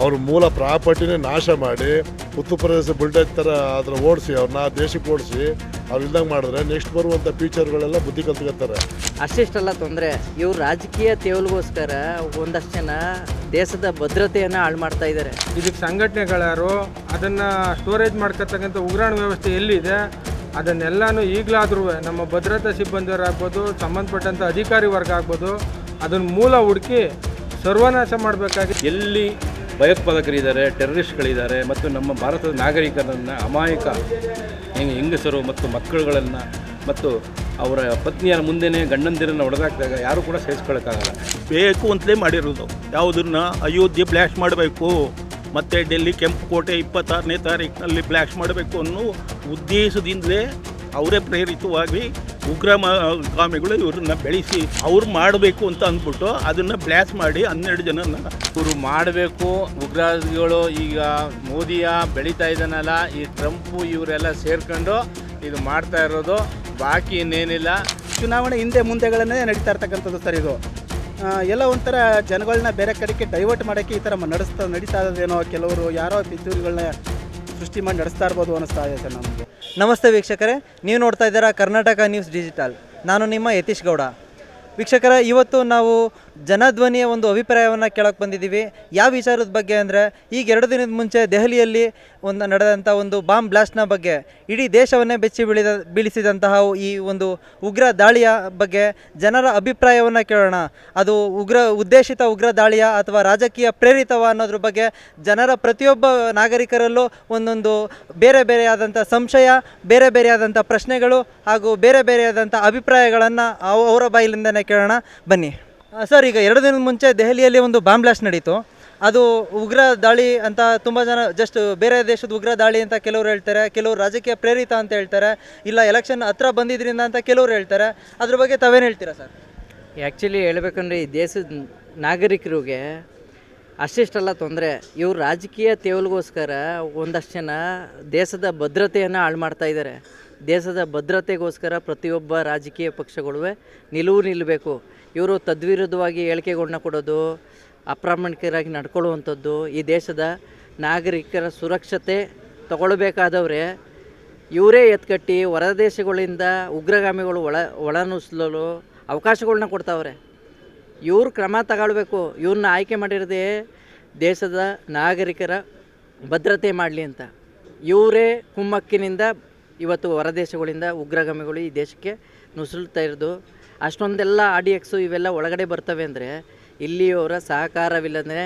ಅವ್ರ ಮೂಲ ಪ್ರಾಪರ್ಟಿನೇ ನಾಶ ಮಾಡಿ ಉತ್ತರ ಪ್ರದೇಶ ಬುಲ್ಡೇಜ್ ಥರ ಅದ್ರ ಓಡಿಸಿ ಅವ್ರನ್ನ ದೇಶಕ್ಕೆ ಓಡಿಸಿ ಅವ್ರು ಇಲ್ದಂಗೆ ಮಾಡಿದ್ರೆ ನೆಕ್ಸ್ಟ್ ಬರುವಂಥ ಫ್ಯೂಚರ್ಗಳೆಲ್ಲ ಬುದ್ಧಿ ಕಲ್ತ್ಕೊತಾರೆ. ಅಷ್ಟಿಷ್ಟಲ್ಲ ತೊಂದರೆ ಇವ್ರು ರಾಜಕೀಯ ತೇವಲ್ಗೋಸ್ಕರ ಒಂದಷ್ಟು ಜನ ದೇಶದ ಭದ್ರತೆಯನ್ನು ಹಾಳು ಮಾಡ್ತಾ ಇದ್ದಾರೆ ಇದಕ್ಕೆ ಸಂಘಟನೆಗಳಾರು ಅದನ್ನು ಸ್ಟೋರೇಜ್ ಮಾಡ್ಕೊತಕ್ಕಂಥ ಉಗ್ರಾಣ ವ್ಯವಸ್ಥೆ ಎಲ್ಲಿದೆ ಅದನ್ನೆಲ್ಲನೂ ಈಗಲಾದ್ರೂ ನಮ್ಮ ಭದ್ರತಾ ಸಿಬ್ಬಂದಿಯವರಾಗ್ಬೋದು ಸಂಬಂಧಪಟ್ಟಂಥ ಅಧಿಕಾರಿ ವರ್ಗ ಆಗ್ಬೋದು ಅದನ್ನ ಮೂಲ ಹುಡುಕಿ ಸರ್ವನಾಶ ಮಾಡಬೇಕಾಗಿ ಎಲ್ಲಿ ಭಯೋತ್ಪಾದಕರಿದ್ದಾರೆ ಟೆರರಿಸ್ಟ್ಗಳಿದ್ದಾರೆ ಮತ್ತು ನಮ್ಮ ಭಾರತದ ನಾಗರಿಕರನ್ನು ಅಮಾಯಕ ಹೆಂಗೆ ಹೆಂಗಸರು ಮತ್ತು ಮಕ್ಕಳುಗಳನ್ನು ಮತ್ತು ಅವರ ಪತ್ನಿಯರ ಮುಂದೆನೇ ಗಂಡಂದಿರನ್ನು ಹೊಡೆದಾಕಿದಾಗ ಯಾರೂ ಕೂಡ ಸಹಿಸ್ಕೊಳ್ಳೋಕ್ಕಾಗಲ್ಲ ಬೇಕು ಅಂತಲೇ ಮಾಡಿರೋದು. ಯಾವುದನ್ನು ಅಯೋಧ್ಯೆ ಬ್ಲ್ಯಾಶ್ ಮಾಡಬೇಕು, ಮತ್ತು ಡೆಲ್ಲಿ ಕೆಂಪು ಕೋಟೆ ಇಪ್ಪತ್ತಾರನೇ ತಾರೀಕಿನಲ್ಲಿ ಬ್ಲ್ಯಾಶ್ ಮಾಡಬೇಕು ಅನ್ನೋ ಉದ್ದೇಶದಿಂದಲೇ ಅವರೇ ಪ್ರೇರಿತವಾಗಿ ಉಗ್ರಗಾಮಿಗಳು ಇವ್ರನ್ನ ಬೆಳೆಸಿ ಅವ್ರು ಮಾಡಬೇಕು ಅಂತ ಅಂದ್ಬಿಟ್ಟು ಅದನ್ನು ಬ್ಲಾಸ್ ಮಾಡಿ ಹನ್ನೆರಡು ಜನ ಇವರು ಮಾಡಬೇಕು. ಉಗ್ರಗಳು ಈಗ ಮೋದಿಯ ಬೆಳೀತಾ ಇದ್ದಾನಲ್ಲ ಈ ಟ್ರಂಪು ಇವರೆಲ್ಲ ಸೇರ್ಕೊಂಡು ಇದು ಮಾಡ್ತಾ ಇರೋದು. ಬಾಕಿ ಇನ್ನೇನಿಲ್ಲ. ಚುನಾವಣೆ ಹಿಂದೆ ಮುಂದೆಗಳನ್ನೇ ನಡೀತಾ ಇರ್ತಕ್ಕಂಥದ್ದು ಸರ್ ಇದು. ಎಲ್ಲ ಒಂಥರ ಜನಗಳನ್ನ ಬೇರೆ ಕಡೆಗೆ ಡೈವರ್ಟ್ ಮಾಡೋಕ್ಕೆ ಈ ಥರ ನಡೆಸ್ತಾ ನಡೀತಾ ಇರೋದೇನೋ ಕೆಲವರು ಯಾರೋ ಪಿತೂರಿಗಳನ್ನ ಸೃಷ್ಟಿ ಮಾಡಿ ನಡೆಸ್ತಾ ಇರ್ಬೋದು ಅನ್ನಿಸ್ತಾ ಇದೆ ಸರ್ ನಮಗೆ. ನಮಸ್ತೆ ವೀಕ್ಷಕರೇ, ನೀವು ನೋಡ್ತಾ ಇದ್ದೀರಾ ಕರ್ನಾಟಕ ನ್ಯೂಸ್ ಡಿಜಿಟಲ್. ನಾನು ನಿಮ್ಮ ಯತೀಶ್ ಗೌಡ. ವೀಕ್ಷಕರ, ಇವತ್ತು ನಾವು ಜನಧ್ವನಿಯ ಒಂದು ಅಭಿಪ್ರಾಯವನ್ನು ಕೇಳಕ್ಕೆ ಬಂದಿದ್ದೀವಿ. ಯಾವ ವಿಚಾರದ ಬಗ್ಗೆ ಅಂದರೆ, ಈಗ ಎರಡು ದಿನದ ಮುಂಚೆ ದೆಹಲಿಯಲ್ಲಿ ಒಂದು ನಡೆದಂಥ ಒಂದು ಬಾಂಬ್ ಬ್ಲಾಸ್ಟ್ನ ಬಗ್ಗೆ, ಇಡೀ ದೇಶವನ್ನೇ ಬೆಚ್ಚಿ ಬೀಳಿದ, ಬೀಳಿಸಿದಂತಹ ಈ ಒಂದು ಉಗ್ರ ದಾಳಿಯ ಬಗ್ಗೆ ಜನರ ಅಭಿಪ್ರಾಯವನ್ನು ಕೇಳೋಣ. ಅದು ಉಗ್ರ, ಉದ್ದೇಶಿತ ಉಗ್ರ ದಾಳಿಯ ಅಥವಾ ರಾಜಕೀಯ ಪ್ರೇರಿತವ ಅನ್ನೋದ್ರ ಬಗ್ಗೆ ಜನರ ಪ್ರತಿಯೊಬ್ಬ ನಾಗರಿಕರಲ್ಲೂ ಒಂದೊಂದು ಬೇರೆ ಬೇರೆಯಾದಂಥ ಸಂಶಯ, ಬೇರೆ ಬೇರೆಯಾದಂಥ ಪ್ರಶ್ನೆಗಳು ಹಾಗೂ ಬೇರೆ ಬೇರೆಯಾದಂಥ ಅಭಿಪ್ರಾಯಗಳನ್ನು ಅವರ ಬಾಯಿಲಿಂದನೇ ಕೇಳೋಣ. ಬನ್ನಿ. ಸರ್, ಈಗ ಎರಡು ದಿನದ ಮುಂಚೆ ದೆಹಲಿಯಲ್ಲಿ ಒಂದು ಬಾಂಬ್ ಬ್ಲಾಸ್ಟ್ ನಡೀತು. ಅದು ಉಗ್ರ ದಾಳಿ ಅಂತ ತುಂಬ ಜನ ಜಸ್ಟ್ ಬೇರೆ ದೇಶದ ಉಗ್ರ ದಾಳಿ ಅಂತ ಕೆಲವರು ಹೇಳ್ತಾರೆ, ಕೆಲವರು ರಾಜಕೀಯ ಪ್ರೇರಿತ ಅಂತ ಹೇಳ್ತಾರೆ, ಇಲ್ಲ ಎಲೆಕ್ಷನ್ ಹತ್ರ ಬಂದಿದ್ದರಿಂದ ಅಂತ ಕೆಲವರು ಹೇಳ್ತಾರೆ. ಅದ್ರ ಬಗ್ಗೆ ತಾವೇನು ಹೇಳ್ತೀರಾ, ಸರ್? ಆ್ಯಕ್ಚುಲಿ ಹೇಳ್ಬೇಕಂದ್ರೆ ಈ ದೇಶದ ನಾಗರಿಕರಿಗೆ ಅಷ್ಟಿಷ್ಟಲ್ಲ ತೊಂದರೆ. ಇವ್ರು ರಾಜಕೀಯ ತೇವಲ್ಗೋಸ್ಕರ ಒಂದಷ್ಟು ಜನ ದೇಶದ ಭದ್ರತೆಯನ್ನು ಹಾಳು ಮಾಡ್ತಾ ಇದ್ದಾರೆ ದೇಶದ ಭದ್ರತೆಗೋಸ್ಕರ ಪ್ರತಿಯೊಬ್ಬ ರಾಜಕೀಯ ಪಕ್ಷಗಳು ನಿಲುವು ನಿಲ್ಲಬೇಕು ಇವರು ತದ್ವಿರುದ್ಧವಾಗಿ ಹೇಳಿಕೆಗಳನ್ನ ಕೊಡೋದು, ಅಪ್ರಾಮಾಣಿಕರಾಗಿ ನಡ್ಕೊಳ್ಳುವಂಥದ್ದು, ಈ ದೇಶದ ನಾಗರಿಕರ ಸುರಕ್ಷತೆ ತಗೊಳ್ಬೇಕಾದವ್ರೆ. ಇವರೇ ಎತ್ಕಟ್ಟಿ ಹೊರ ದೇಶಗಳಿಂದ ಉಗ್ರಗಾಮಿಗಳು ಒಳ ಒಳನುಸ್ಲಲು ಅವಕಾಶಗಳನ್ನ ಕೊಡ್ತಾವ್ರೆ. ಇವ್ರು ಕ್ರಮ ತಗೊಳ್ಬೇಕು ಇವ್ರನ್ನ ಆಯ್ಕೆ ಮಾಡಿರದೇ ದೇಶದ ನಾಗರಿಕರ ಭದ್ರತೆ ಮಾಡಲಿ ಅಂತ. ಇವರೇ ಕುಮ್ಮಕ್ಕಿನಿಂದ ಇವತ್ತು ಹೊರದೇಶಗಳಿಂದ ಉಗ್ರಗಾಮಿಗಳು ಈ ದೇಶಕ್ಕೆ ನುಸುಳ್ತಾ ಇರೋದು. ಅಷ್ಟೊಂದೆಲ್ಲ ಆಡಿಯಕ್ಸು ಇವೆಲ್ಲ ಒಳಗಡೆ ಬರ್ತವೆ ಅಂದರೆ ಇಲ್ಲಿಯವರ ಸಹಕಾರವಿಲ್ಲದೆ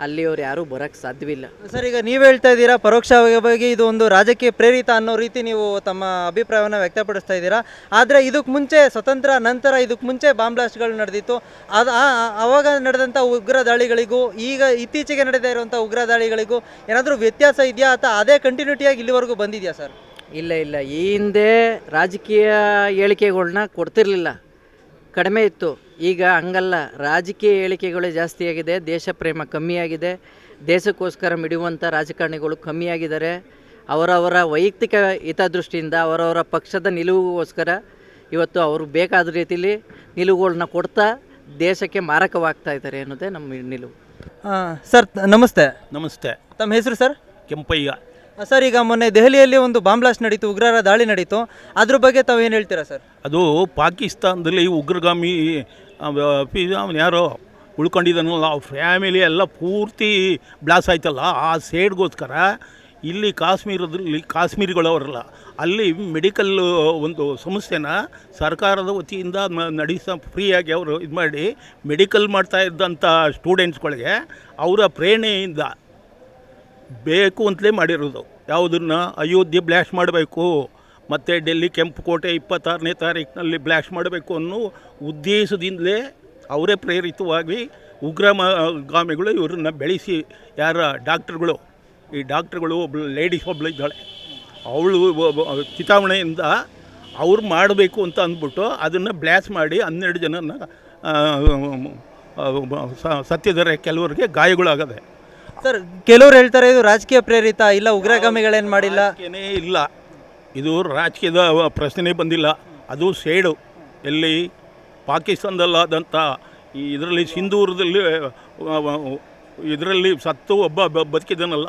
ಅಲ್ಲಿಯವ್ರು ಯಾರೂ ಬರೋಕ್ಕೆ ಸಾಧ್ಯವಿಲ್ಲ. ಸರ್ ಈಗ ನೀವು ಹೇಳ್ತಾ ಇದ್ದೀರಾ ಪರೋಕ್ಷವಾಗಿ ಇದು ಒಂದು ರಾಜಕೀಯ ಪ್ರೇರಿತ ಅನ್ನೋ ರೀತಿ ನೀವು ತಮ್ಮ ಅಭಿಪ್ರಾಯವನ್ನು ವ್ಯಕ್ತಪಡಿಸ್ತಾ ಇದ್ದೀರಾ? ಆದರೆ ಇದಕ್ಕೆ ಮುಂಚೆ ಸ್ವತಂತ್ರ ನಂತರ ಇದಕ್ಕೆ ಮುಂಚೆ ಬಾಂಬ್ ಬ್ಲಾಸ್ಟ್ಗಳು ನಡೆದಿತ್ತು. ಅದು ಆ- ಅವಾಗ ಆವಾಗ ನಡೆದಂಥ ಉಗ್ರ ದಾಳಿಗಳಿಗೂ ಈಗ ಇತ್ತೀಚೆಗೆ ನಡೆದೇ ಇರುವಂಥ ಉಗ್ರ ದಾಳಿಗಳಿಗೂ ಏನಾದರೂ ವ್ಯತ್ಯಾಸ ಇದೆಯಾ ಅಥವಾ ಅದೇ ಕಂಟಿನ್ಯೂಟಿಯಾಗಿ ಇಲ್ಲಿವರೆಗೂ ಬಂದಿದೆಯಾ ಸರ್? ಇಲ್ಲ ಇಲ್ಲ. ಈ ಹಿಂದೆ ರಾಜಕೀಯ ಹೇಳಿಕೆಗಳ್ನ ಕೊಡ್ತಿರ್ಲಿಲ್ಲ. ಕಡಿಮೆ ಇತ್ತು. ಈಗ ಹಂಗಲ್ಲ ರಾಜಕೀಯ ಹೇಳಿಕೆಗಳೇ ಜಾಸ್ತಿಯಾಗಿದೆ ದೇಶ ಪ್ರೇಮ ಕಮ್ಮಿಯಾಗಿದೆ ದೇಶಕ್ಕೋಸ್ಕರ ಮಿಡಿಯುವಂಥ ರಾಜಕಾರಣಿಗಳು ಕಮ್ಮಿಯಾಗಿದ್ದಾರೆ ಅವರವರ ವೈಯಕ್ತಿಕ ಹಿತದೃಷ್ಟಿಯಿಂದ ಅವರವರ ಪಕ್ಷದ ನಿಲುವುಗೋಸ್ಕರ ಇವತ್ತು ಅವರು ಬೇಕಾದ ರೀತಿಯಲ್ಲಿ ನಿಲುವುಗಳನ್ನ ಕೊಡ್ತಾ ದೇಶಕ್ಕೆ ಮಾರಕವಾಗ್ತಾ ಇದ್ದಾರೆ ಅನ್ನೋದೇ ನಮ್ಮ ನಿಲುವು. ಸರ್ ನಮಸ್ತೆ. ನಮಸ್ತೆ. ತಮ್ಮ ಹೆಸರು ಸರ್? ಕೆಂಪಯ್ಯ. ಸರ್, ಈಗ ಮೊನ್ನೆ ದೆಹಲಿಯಲ್ಲಿ ಒಂದು ಬಾಂಬ್ ಬ್ಲಾಸ್ಟ್ ನಡೀತು, ಉಗ್ರರ ದಾಳಿ ನಡೀತು. ಅದ್ರ ಬಗ್ಗೆ ತಾವು ಏನು ಹೇಳ್ತೀರಾ ಸರ್? ಅದು ಪಾಕಿಸ್ತಾನದಲ್ಲಿ ಉಗ್ರಗಾಮಿ ಅವನು ಯಾರೋ ಉಳ್ಕೊಂಡಿದ್ದಾನಲ್ಲ ಆ ಫ್ಯಾಮಿಲಿ ಎಲ್ಲ ಪೂರ್ತಿ ಬ್ಲಾಸ್ ಆಯ್ತಲ್ಲ, ಆ ಸೈಡ್ಗೋಸ್ಕರ ಇಲ್ಲಿ ಕಾಶ್ಮೀರದಲ್ಲಿ, ಕಾಶ್ಮೀರಿಗಳವರಲ್ಲ, ಅಲ್ಲಿ ಮೆಡಿಕಲ್, ಒಂದು ಸಂಸ್ಥೆನ ಸರ್ಕಾರದ ವತಿಯಿಂದ ನಡೆಸ, ಫ್ರೀಯಾಗಿ ಅವರು ಇದು ಮಾಡಿ ಮೆಡಿಕಲ್ ಮಾಡ್ತಾ ಇದ್ದಂಥ ಸ್ಟೂಡೆಂಟ್ಸ್ಗಳಿಗೆ ಅವರ ಪ್ರೇರಣೆಯಿಂದ ಬೇಕು ಅಂತಲೇ ಮಾಡಿರೋದು. ಯಾವುದನ್ನ ಅಯೋಧ್ಯೆ ಬ್ಲ್ಯಾಶ್ ಮಾಡಬೇಕು, ಮತ್ತು ಡೆಲ್ಲಿ ಕೆಂಪು ಕೋಟೆ ಇಪ್ಪತ್ತಾರನೇ ತಾರೀಕಿನಲ್ಲಿ ಬ್ಲ್ಯಾಶ್ ಮಾಡಬೇಕು ಅನ್ನೋ ಉದ್ದೇಶದಿಂದಲೇ ಅವರೇ ಪ್ರೇರಿತವಾಗಿ ಉಗ್ರ ಗಾಮಿಗಳು ಇವರನ್ನ ಬೆಳೆಸಿ, ಯಾರ ಡಾಕ್ಟ್ರುಗಳು, ಈ ಡಾಕ್ಟ್ರುಗಳು ಒಬ್ಬ ಲೇಡೀಸ್ ಒಬ್ಳು ಇದ್ದಾಳೆ. ಅವಳು ಚಿತಾವಣೆಯಿಂದ ಅವ್ರು ಮಾಡಬೇಕು ಅಂತ ಅಂದ್ಬಿಟ್ಟು ಅದನ್ನು ಬ್ಲ್ಯಾಸ್ ಮಾಡಿ ಹನ್ನೆರಡು ಜನನ ಸತ್ಯದರೆ ಕೆಲವರಿಗೆ ಗಾಯಗಳಾಗದೆ. ಸರ್, ಕೆಲವ್ರು ಹೇಳ್ತಾರೆ ಇದು ರಾಜಕೀಯ ಪ್ರೇರಿತ, ಇಲ್ಲ ಉಗ್ರಗಾಮಿಗಳೇನು ಮಾಡಿಲ್ಲ? ಏನೇ ಇಲ್ಲ. ಇದು ರಾಜಕೀಯದ ಪ್ರಶ್ನೆ ಬಂದಿಲ್ಲ. ಅದು ಸೇಡು. ಎಲ್ಲಿ ಪಾಕಿಸ್ತಾನದಲ್ಲಾದಂಥ ಈ ಇದರಲ್ಲಿ ಸಿಂಧೂರದಲ್ಲಿ ಇದರಲ್ಲಿ ಸತ್ತು ಒಬ್ಬ ಬದುಕಿದನಲ್ಲ,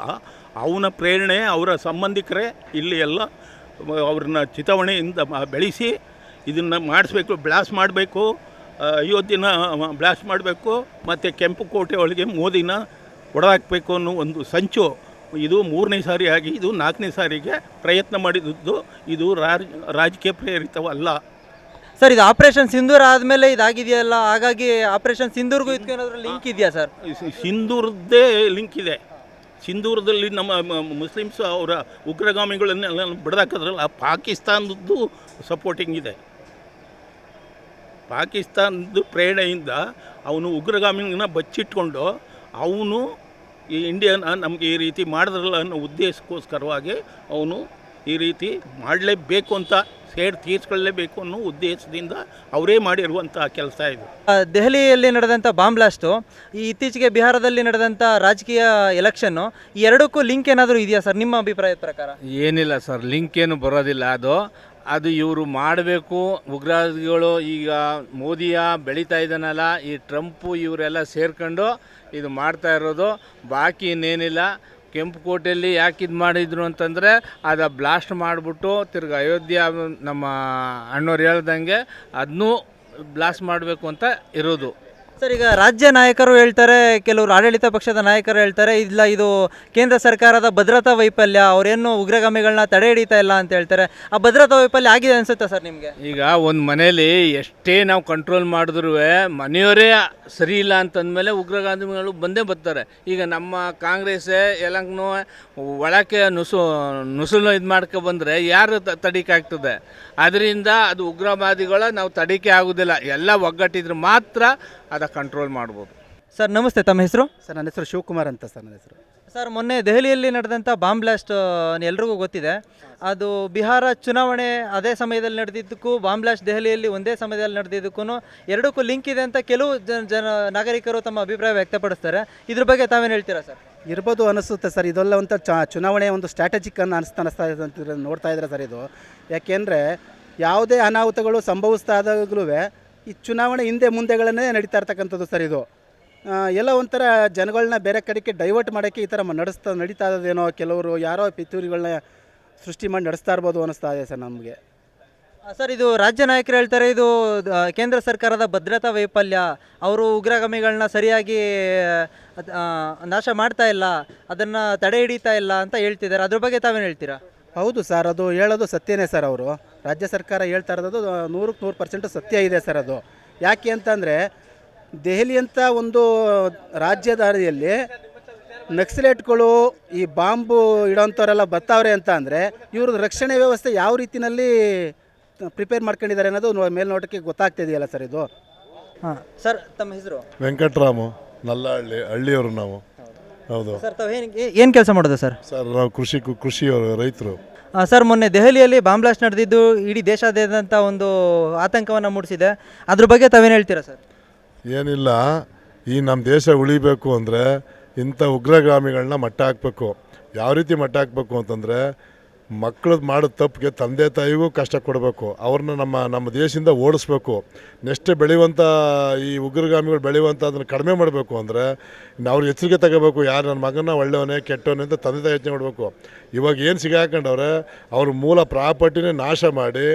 ಅವನ ಪ್ರೇರಣೆ ಅವರ ಸಂಬಂಧಿಕರೇ ಇಲ್ಲಿ ಎಲ್ಲ, ಅವ್ರನ್ನ ಚಿತಾವಣೆಯಿಂದ ಬೆಳೆಸಿ ಇದನ್ನು ಮಾಡಿಸ್ಬೇಕು, ಬ್ಲಾಸ್ಟ್ ಮಾಡಬೇಕು. ಅಯೋಧ್ಯೆನ ಬ್ಲಾಸ್ಟ್ ಮಾಡಬೇಕು. ಮತ್ತು ಕೆಂಪು ಕೋಟೆ ಒಳಗೆ ಮೋದಿನ ಹೊಡೆದಾಕಬೇಕು ಅನ್ನೋ ಒಂದು ಸಂಚು ಇದು ಮೂರನೇ ಸಾರಿ ಆಗಿ ಇದು ನಾಲ್ಕನೇ ಸಾರಿಗೆ ಪ್ರಯತ್ನ ಮಾಡಿದ್ದು ಇದು ರಾಜ್ ರಾಜಕೀಯ ಪ್ರೇರಿತವಲ್ಲ. ಸರ್ ಇದು ಆಪರೇಷನ್ ಸಿಂಧೂರ್ ಆದಮೇಲೆ ಇದಾಗಿದೆಯಲ್ಲ? ಹಾಗಾಗಿ ಆಪರೇಷನ್ ಸಿಂಧೂರ್ಗೂ ಇದಕ್ಕೂ ಏನಾದರೂ ಲಿಂಕ್ ಇದೆಯಾ ಸರ್? ಸಿಂಧೂರ್ದೇ ಸಿಂಧೂರದ್ದೇ ಲಿಂಕ್ ಇದೆ. ಸಿಂಧೂರದಲ್ಲಿ ನಮ್ಮ ಮುಸ್ಲಿಮ್ಸ್ ಅವರ ಉಗ್ರಗಾಮಿಗಳನ್ನೆಲ್ಲ ಬಿಡದಾಕಿದ್ರಲ್ಲ ಪಾಕಿಸ್ತಾನದ್ದು ಸಪೋರ್ಟಿಂಗ್ ಇದೆ. ಪಾಕಿಸ್ತಾನದ ಪ್ರೇರಣೆಯಿಂದ ಅವನು ಉಗ್ರಗಾಮಿನ ಬಚ್ಚಿಟ್ಕೊಂಡು ಅವನು ಈ ಇಂಡಿಯನ್ ನಮಗೆ ಈ ರೀತಿ ಮಾಡಿದ್ರಲ್ಲ ಅನ್ನೋ ಉದ್ದೇಶಕ್ಕೋಸ್ಕರವಾಗಿ ಅವನು ಈ ರೀತಿ ಮಾಡಲೇಬೇಕು ಅಂತ ಸೇಡ್ ತೀರ್ಸ್ಕೊಳ್ಳೇಬೇಕು ಅನ್ನೋ ಉದ್ದೇಶದಿಂದ ಅವರೇ ಮಾಡಿರುವಂಥ ಕೆಲಸ ಇದು. ಆ, ದೆಹಲಿಯಲ್ಲಿ ನಡೆದಂಥ ಬಾಂಬ್ಲಾಸ್ಟು ಈ ಇತ್ತೀಚೆಗೆ ಬಿಹಾರದಲ್ಲಿ ನಡೆದಂಥ ರಾಜಕೀಯ ಎಲೆಕ್ಷನ್ನು ಈ ಎರಡಕ್ಕೂ ಲಿಂಕ್ ಏನಾದರೂ ಇದೆಯಾ ಸರ್ ನಿಮ್ಮ ಅಭಿಪ್ರಾಯದ ಪ್ರಕಾರ? ಏನಿಲ್ಲ ಸರ್ ಲಿಂಕ್ ಏನು ಬರೋದಿಲ್ಲ ಅದು. ಅದು ಇವರು ಮಾಡಬೇಕು. ಉಗ್ರವಾದಿಗಳು ಈಗ ಮೋದಿಯ ಬೆಳೀತಾ ಇದ್ದಾನಲ್ಲ, ಈ ಟ್ರಂಪು ಇವರೆಲ್ಲ ಸೇರ್ಕೊಂಡು ಇದು ಮಾಡ್ತಾ ಇರೋದು. ಬಾಕಿ ಇನ್ನೇನಿಲ್ಲ. ಕೆಂಪು ಕೋಟೆಯಲ್ಲಿ ಯಾಕೆ ಇದು ಮಾಡಿದ್ರು ಅಂತಂದರೆ ಅದು ಬ್ಲಾಸ್ಟ್ ಮಾಡಿಬಿಟ್ಟು ತಿರ್ಗಿ ಅಯೋಧ್ಯ ನಮ್ಮ ಅಣ್ಣವ್ರು ಹೇಳ್ದಂಗೆ ಅದನ್ನೂ ಬ್ಲಾಸ್ಟ್ ಮಾಡಬೇಕು ಅಂತ ಇರೋದು. ಸರ್, ಈಗ ರಾಜ್ಯ ನಾಯಕರು ಹೇಳ್ತಾರೆ, ಕೆಲವರು ಆಡಳಿತ ಪಕ್ಷದ ನಾಯಕರು ಹೇಳ್ತಾರೆ, ಇಲ್ಲ ಇದು ಕೇಂದ್ರ ಸರ್ಕಾರದ ಭದ್ರತಾ ವೈಫಲ್ಯ, ಅವರೇನು ಉಗ್ರಗಾಮಿಗಳನ್ನ ತಡೆ ಹಿಡಿತಾ ಇಲ್ಲ ಅಂತ ಹೇಳ್ತಾರೆ. ಆ ಭದ್ರತಾ ವೈಫಲ್ಯ ಆಗಿದೆ ಅನ್ಸುತ್ತಾ ಸರ್ ನಿಮಗೆ? ಈಗ ಒಂದು ಮನೇಲಿ ಎಷ್ಟೇ ನಾವು ಕಂಟ್ರೋಲ್ ಮಾಡಿದ್ರು ಮನೆಯವರೇ ಸರಿ ಇಲ್ಲ ಅಂತಂದಮೇಲೆ ಉಗ್ರಗಾಮಿಗಳು ಬಂದೇ ಬರ್ತಾರೆ. ಈಗ ನಮ್ಮ ಕಾಂಗ್ರೆಸ್ ಎಲ್ಲಂಗೂ ಒಳಕ್ಕೆ ನುಸು, ನುಸುಲು ಇದು ಮಾಡ್ಕೊ ಬಂದರೆ ಯಾರು ತಡಿಕೆ ಆಗ್ತದೆ? ಅದರಿಂದ ಅದು ಉಗ್ರವಾದಿಗಳ ನಾವು ತಡಿಕೆ ಆಗೋದಿಲ್ಲ. ಎಲ್ಲ ಒಗ್ಗಟ್ಟಿದ್ರೆ ಮಾತ್ರ ಅದ ಕಂಟ್ರೋಲ್ ಮಾಡ್ಬೋದು. ಸರ್ ನಮಸ್ತೆ ತಮ್ಮ ಹೆಸರು? ಸರ್ ನನ್ನ ಹೆಸರು ಶಿವಕುಮಾರ್ ಅಂತ ಸರ್ ನನ್ನ ಹೆಸರು. ಸರ್ ಮೊನ್ನೆ ದೆಹಲಿಯಲ್ಲಿ ನಡೆದಂಥ ಬಾಂಬ್ ಬ್ಲಾಸ್ಟ್ ಎಲ್ರಿಗೂ ಗೊತ್ತಿದೆ. ಅದು ಬಿಹಾರ ಚುನಾವಣೆ ಅದೇ ಸಮಯದಲ್ಲಿ ನಡೆದಿದ್ದಕ್ಕೂ ಬಾಂಬ್ ಬ್ಲಾಸ್ಟ್ ದೆಹಲಿಯಲ್ಲಿ ಒಂದೇ ಸಮಯದಲ್ಲಿ ನಡೆದಿದ್ದಕ್ಕೂ ಎರಡಕ್ಕೂ ಲಿಂಕ್ ಇದೆ ಅಂತ ಕೆಲವು ಜನ ಜನ ನಾಗರಿಕರು ತಮ್ಮ ಅಭಿಪ್ರಾಯ ವ್ಯಕ್ತಪಡಿಸ್ತಾರೆ. ಇದ್ರ ಬಗ್ಗೆ ತಾವೇನು ಹೇಳ್ತೀರಾ ಸರ್? ಇರ್ಬೋದು ಅನಿಸುತ್ತೆ ಸರ್ ಇದೆಲ್ಲ ಒಂದು ಚ ಚುನಾವಣೆ ಒಂದು ಸ್ಟ್ರಾಟಜಿಕ್ ಅನ್ನು ಅನಿಸ್ತಾ ಅನಿಸ್ತಾ ಇದೆ ಅಂತ ನೋಡ್ತಾ ಇದ್ದಾರೆ ಸರ್ ಇದು. ಯಾಕೆಂದರೆ ಯಾವುದೇ ಅನಾಹುತಗಳು ಸಂಭವಿಸ್ತಾ ಆದಾಗಲೂ ಈ ಚುನಾವಣೆ ಹಿಂದೆ ಮುಂದೆಗಳನ್ನೇ ನಡೀತಾ ಇರ್ತಕ್ಕಂಥದ್ದು ಸರ್ ಇದು. ಎಲ್ಲ ಒಂಥರ ಜನಗಳನ್ನ ಬೇರೆ ಕಡೆಗೆ ಡೈವರ್ಟ್ ಮಾಡೋಕ್ಕೆ ಈ ಥರ ನಡೆಸ್ತಾ ನಡೀತಾ ಇರೋದೇನೋ ಕೆಲವರು ಯಾರೋ ಪಿತೂರಿಗಳನ್ನ ಸೃಷ್ಟಿ ಮಾಡಿ ನಡೆಸ್ತಾ ಇರ್ಬೋದು ಅನ್ನಿಸ್ತಾ ಇದೆ ಸರ್ ನಮಗೆ. ಸರ್ ಇದು ರಾಜ್ಯ ನಾಯಕರು ಹೇಳ್ತಾರೆ ಇದು ಕೇಂದ್ರ ಸರ್ಕಾರದ ಭದ್ರತಾ ವೈಫಲ್ಯ. ಅವರು ಉಗ್ರಗಾಮಿಗಳನ್ನ ಸರಿಯಾಗಿ ನಾಶ ಮಾಡ್ತಾ ಇಲ್ಲ ಅದನ್ನು ತಡೆ ಹಿಡಿತಾ ಇಲ್ಲ ಅಂತ ಹೇಳ್ತಿದ್ದಾರೆ. ಅದ್ರ ಬಗ್ಗೆ ತಾವೇನು ಹೇಳ್ತೀರಾ? ಹೌದು ಸರ್ ಅದು ಹೇಳೋದು ಸತ್ಯನೇ ಸರ್ ಅವರು. ರಾಜ್ಯ ಸರ್ಕಾರ ಹೇಳ್ತಾ ಇರೋದು ನೂರಕ್ಕೆ ನೂರು ಪರ್ಸೆಂಟು ಸತ್ಯ ಇದೆ ಸರ್ ಅದು. ಯಾಕೆ ಅಂತಂದರೆ ದೆಹಲಿಯಂಥ ಒಂದು ರಾಜ್ಯದಾರಿಯಲ್ಲಿ ನಕ್ಸಲೇಟ್ಗಳು ಈ ಬಾಂಬು ಇಡೋಂಥವರೆಲ್ಲ ಬರ್ತಾವ್ರೆ ಅಂತ ಅಂದರೆ ಇವ್ರದ್ದು ರಕ್ಷಣೆ ವ್ಯವಸ್ಥೆ ಯಾವ ರೀತಿಯಲ್ಲಿ ಪ್ರಿಪೇರ್ ಮಾಡ್ಕೊಂಡಿದ್ದಾರೆ ಅನ್ನೋದು ಮೇಲ್ನೋಟಕ್ಕೆ ಗೊತ್ತಾಗ್ತಿದೆಯಲ್ಲ ಸರ್ ಇದು? ಹಾಂ. ಸರ್ ತಮ್ಮ ಹೆಸರು? ವೆಂಕಟರಾಮು ನಲ್ಲಹಳ್ಳಿ ಹಳ್ಳಿಯವರು ನಾವು. ಹೌದು. ಸರ್ ತಾವು ಏನು ಏನು ಕೆಲಸ ಮಾಡೋದು ಸರ್? ಸರ್ ನಾವು ಕೃಷಿ ಕೃಷಿಯವರು ರೈತರು. ಸರ್, ಮೊನ್ನೆ ದೆಹಲಿಯಲ್ಲಿ ಬಾಂಬ್ ಬ್ಲಾಸ್ಟ್ ನಡೆದಿದ್ದು, ಇಡೀ ದೇಶಾದ್ಯಂತ ಒಂದು ಆತಂಕವನ್ನು ಮೂಡಿಸಿದೆ. ಅದ್ರ ಬಗ್ಗೆ ತಾವೇನು ಹೇಳ್ತೀರಾ, ಸರ್? ಏನಿಲ್ಲ. ಈ ನಮ್ಮ ದೇಶ ಉಳಿಬೇಕು ಅಂದರೆ ಇಂಥ ಉಗ್ರಗಾಮಿಗಳನ್ನ ಮಟ್ಟ ಹಾಕ್ಬೇಕು. ಯಾವ ರೀತಿ ಮಟ್ಟ ಹಾಕ್ಬೇಕು ಅಂತಂದರೆ ಮಕ್ಕಳದ್ದು ಮಾಡೋ ತಪ್ಪಿಗೆ ತಂದೆ ತಾಯಿಗೂ ಕಷ್ಟ ಕೊಡಬೇಕು. ಅವ್ರನ್ನ ನಮ್ಮ ನಮ್ಮ ದೇಶದಿಂದ ಓಡಿಸ್ಬೇಕು. ನೆಕ್ಸ್ಟ್ ಬೆಳೆಯುವಂಥ ಈ ಉಗ್ರಗಾಮಿಗಳು ಬೆಳೆಯುವಂಥ ಅದನ್ನು ಕಡಿಮೆ ಮಾಡಬೇಕು ಅಂದರೆ, ಅವ್ರು ಎಚ್ಚರಿಕೆ ತಗೋಬೇಕು. ಯಾರು ನನ್ನ ಮಗನ ಒಳ್ಳೆಯವನೇ, ಕೆಟ್ಟವನೇ ಅಂತ ತಂದೆ ತಾಯಿ ಯೋಚನೆ ಮಾಡಬೇಕು ಇವಾಗ ಏನು ಸಿಗಾಕೊಂಡವ್ರೆ ಅವ್ರ ಮೂಲ ಪ್ರಾಪರ್ಟಿನೇ ನಾಶ ಮಾಡಿ